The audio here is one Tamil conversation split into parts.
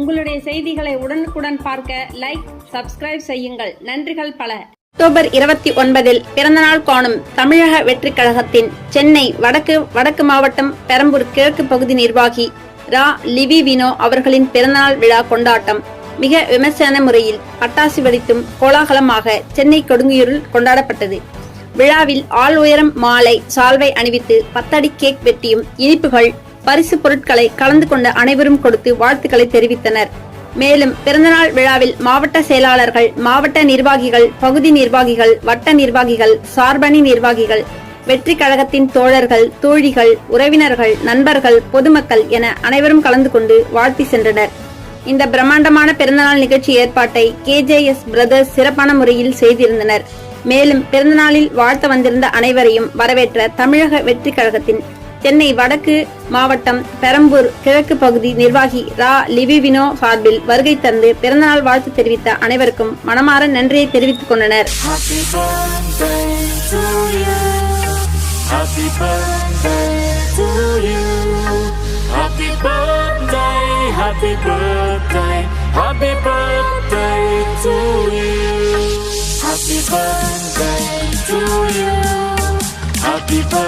உங்களுடைய செய்திகளை உடனுக்குடன் பார்க்க லைக் சப்ஸ்கிரைப் செய்யுங்கள். நன்றிகள் பல. அக்டோபர் இருபத்தி ஒன்பதில் பிறந்தநாள் காணும் தமிழக வெற்றிக் கழகத்தின் சென்னை வடக்கு வடக்கு மாவட்டம் பெரம்பூர் கிழக்கு பகுதி நிர்வாகி ரா. லிவி வினோ அவர்களின் பிறந்தநாள் விழா கொண்டாட்டம் மிக விமர்சன முறையில் பட்டாசு வெடித்தும் கோலாகலமாக சென்னை கொடுங்கியூரில் கொண்டாடப்பட்டது. விழாவில் ஆள் உயரம் மாலை சால்வை அணிவித்து பத்தடி கேக் வெட்டியும் இனிப்புகள் பரிசு பொருட்களை கலந்து கொண்ட அனைவரும் கொடுத்து வாழ்த்துக்களை தெரிவித்தனர். மேலும் பிறந்தநாள் விழாவில் மாவட்ட செயலாளர்கள் மாவட்ட நிர்வாகிகள் பகுதி நிர்வாகிகள் வட்ட நிர்வாகிகள் சார்பணி நிர்வாகிகள் வெற்றி கழகத்தின் தோழர்கள் தோழிகள் உறவினர்கள் நண்பர்கள் பொதுமக்கள் என அனைவரும் கலந்து கொண்டு வாழ்த்தி சென்றனர். இந்த பிரம்மாண்டமான பிறந்தநாள் நிகழ்ச்சி ஏற்பாட்டை கேஜேஎஸ் பிரதர்ஸ் சிறப்பான முறையில் செய்திருந்தனர். மேலும் பிறந்தநாளில் வாழ்த்த வந்திருந்த அனைவரையும் வரவேற்ற தமிழக வெற்றி கழகத்தின் சென்னை வடக்கு மாவட்டம் பெரம்பூர் கிழக்கு பகுதி நிர்வாகி ரா லிவிவினோ சார்பில் வருகை தந்து பிறந்தநாள் வாழ்த்து தெரிவித்த அனைவருக்கும் மனமாற நன்றியை தெரிவித்துக் கொண்டனர் Happy birthday to you. Happy birthday.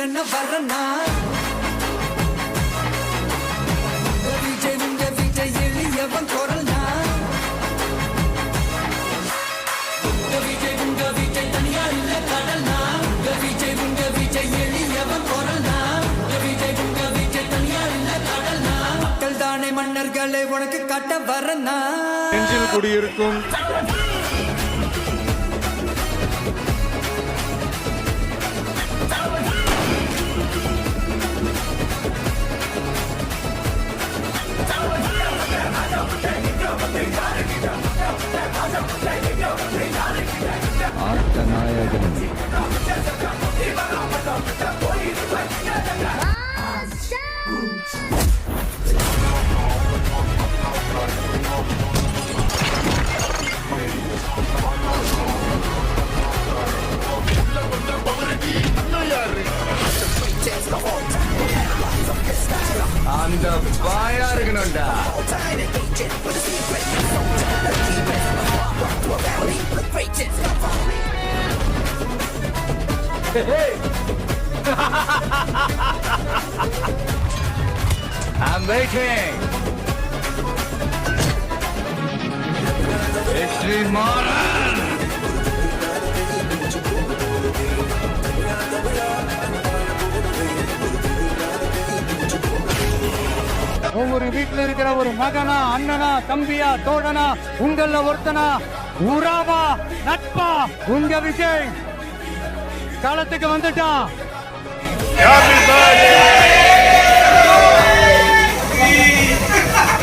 Vijay என்ன வரனா விஜய் உங்க விஜய் எளியவன் குரல்னா விஜய் உங்க விஜய் தனியா இல்ல கடல்னா விஜய் உங்க விஜய் எளியவன் குரல்னா விஜய் உங்க விஜய் தனியா இல்ல கடல்னா மக்கள் தானே மன்னர்களை உனக்கு கட்ட வரனா நெஞ்சில் குடியிருக்கும் அந்த பாயா இருக்கணும்டா I'm waiting. History Moran. ஒவ்வொரு வீட்டில் இருக்கிற ஒரு மகனா அண்ணனா தம்பியா தோழனா உங்கள ஒருத்தனா? உறாவா? நட்பா? உங்க விஜய். களத்துக்கு வந்துட்டான்.